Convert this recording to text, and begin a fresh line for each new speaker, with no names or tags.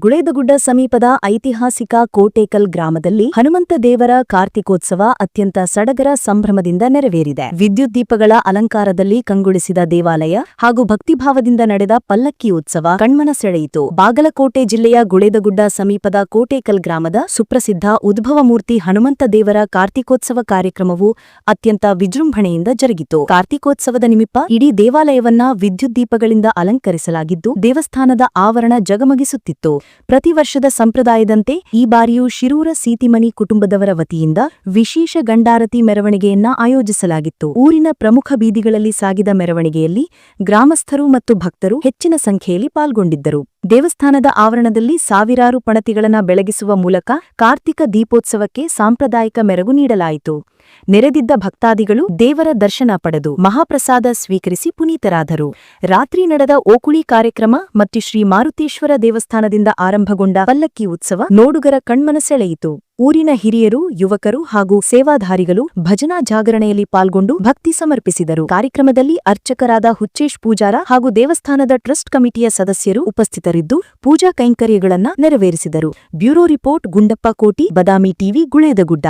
ಗುಳೇದಗುಡ್ಡ ಸಮೀಪದ ಐತಿಹಾಸಿಕ ಕೋಟೇಕಲ್ ಗ್ರಾಮದಲ್ಲಿ ಹನುಮಂತ ದೇವರ ಕಾರ್ತಿಕೋತ್ಸವ ಅತ್ಯಂತ ಸಡಗರ ಸಂಭ್ರಮದಿಂದ ನೆರವೇರಿದೆ. ವಿದ್ಯುತ್ ದೀಪಗಳ ಅಲಂಕಾರದಲ್ಲಿ ಕಂಗೊಳಿಸಿದ ದೇವಾಲಯ ಹಾಗೂ ಭಕ್ತಿಭಾವದಿಂದ ನಡೆದ ಪಲ್ಲಕ್ಕಿ ಉತ್ಸವ ಕಣ್ಮನ ಸೆಳೆಯಿತು. ಬಾಗಲಕೋಟೆ ಜಿಲ್ಲೆಯ ಗುಳೇದಗುಡ್ಡ ಸಮೀಪದ ಕೋಟೇಕಲ್ ಗ್ರಾಮದ ಸುಪ್ರಸಿದ್ಧ ಉದ್ಭವಮೂರ್ತಿ ಹನುಮಂತ ದೇವರ ಕಾರ್ತಿಕೋತ್ಸವ ಕಾರ್ಯಕ್ರಮವು ಅತ್ಯಂತ ವಿಜೃಂಭಣೆಯಿಂದ ಜರುಗಿತು. ಕಾರ್ತಿಕೋತ್ಸವದ ನಿಮಿತ್ತ ಇಡೀ ದೇವಾಲಯವನ್ನ ವಿದ್ಯುತ್ ದೀಪಗಳಿಂದ ಅಲಂಕರಿಸಲಾಗಿದ್ದು, ದೇವಸ್ಥಾನದ ಆವರಣ ಜಗಮಗಿಸುತ್ತಿತ್ತು. ಪ್ರತಿ ವರ್ಷದ ಸಂಪ್ರದಾಯದಂತೆ ಈ ಬಾರಿಯೂ ಶಿರೂರ ಸೀತಿಮನಿ ಕುಟುಂಬದವರ ವತಿಯಿಂದ ವಿಶೇಷ ಗಂಡಾರತಿ ಮೆರವಣಿಗೆಯನ್ನ ಆಯೋಜಿಸಲಾಗಿತ್ತು. ಊರಿನ ಪ್ರಮುಖ ಬೀದಿಗಳಲ್ಲಿ ಸಾಗಿದ ಮೆರವಣಿಗೆಯಲ್ಲಿ ಗ್ರಾಮಸ್ಥರು ಮತ್ತು ಭಕ್ತರು ಹೆಚ್ಚಿನ ಸಂಖ್ಯೆಯಲ್ಲಿ ಪಾಲ್ಗೊಂಡಿದ್ದರು. ದೇವಸ್ಥಾನದ ಆವರಣದಲ್ಲಿ ಸಾವಿರಾರು ಪಣತಿಗಳನ್ನ ಬೆಳಗಿಸುವ ಮೂಲಕ ಕಾರ್ತಿಕ ದೀಪೋತ್ಸವಕ್ಕೆ ಸಾಂಪ್ರದಾಯಿಕ ಮೆರಗು ನೀಡಲಾಯಿತು. ನೆರೆದಿದ್ದ ಭಕ್ತಾದಿಗಳು ದೇವರ ದರ್ಶನ ಪಡೆದು ಮಹಾಪ್ರಸಾದ ಸ್ವೀಕರಿಸಿ ಪುನೀತರಾದರು. ರಾತ್ರಿ ನಡೆದ ಓಕುಳಿ ಕಾರ್ಯಕ್ರಮ ಮತ್ತು ಶ್ರೀ ಮಾರುತೇಶ್ವರ ದೇವಸ್ಥಾನದಿಂದ ಆರಂಭಗೊಂಡ ಪಲ್ಲಕ್ಕಿ ಉತ್ಸವ ನೋಡುಗರ ಕಣ್ಮನ ಸೆಳೆಯಿತು ಊರಿನ ಹಿರಿಯರು, ಯುವಕರು ಹಾಗೂ ಸೇವಾಧಾರಿಗಳು ಭಜನಾ ಜಾಗರಣೆಯಲ್ಲಿ ಪಾಲ್ಗೊಂಡು ಭಕ್ತಿ ಸಮರ್ಪಿಸಿದರು. ಕಾರ್ಯಕ್ರಮದಲ್ಲಿ ಅರ್ಚಕರಾದ ಹುಚ್ಚೇಶ್ ಪೂಜಾರ ಹಾಗೂ ದೇವಸ್ಥಾನದ ಟ್ರಸ್ಟ್ ಕಮಿಟಿಯ ಸದಸ್ಯರು ಉಪಸ್ಥಿತರಿದ್ದು ಪೂಜಾ ಕೈಂಕರ್ಯಗಳನ್ನ ನೆರವೇರಿಸಿದರು. ಬ್ಯೂರೋ ರಿಪೋರ್ಟ್ ಗುಂಡಪ್ಪ ಕೋಟಿ, ಬದಾಮಿ ಟಿವಿ, ಗುಳೇದಗುಡ್ಡ.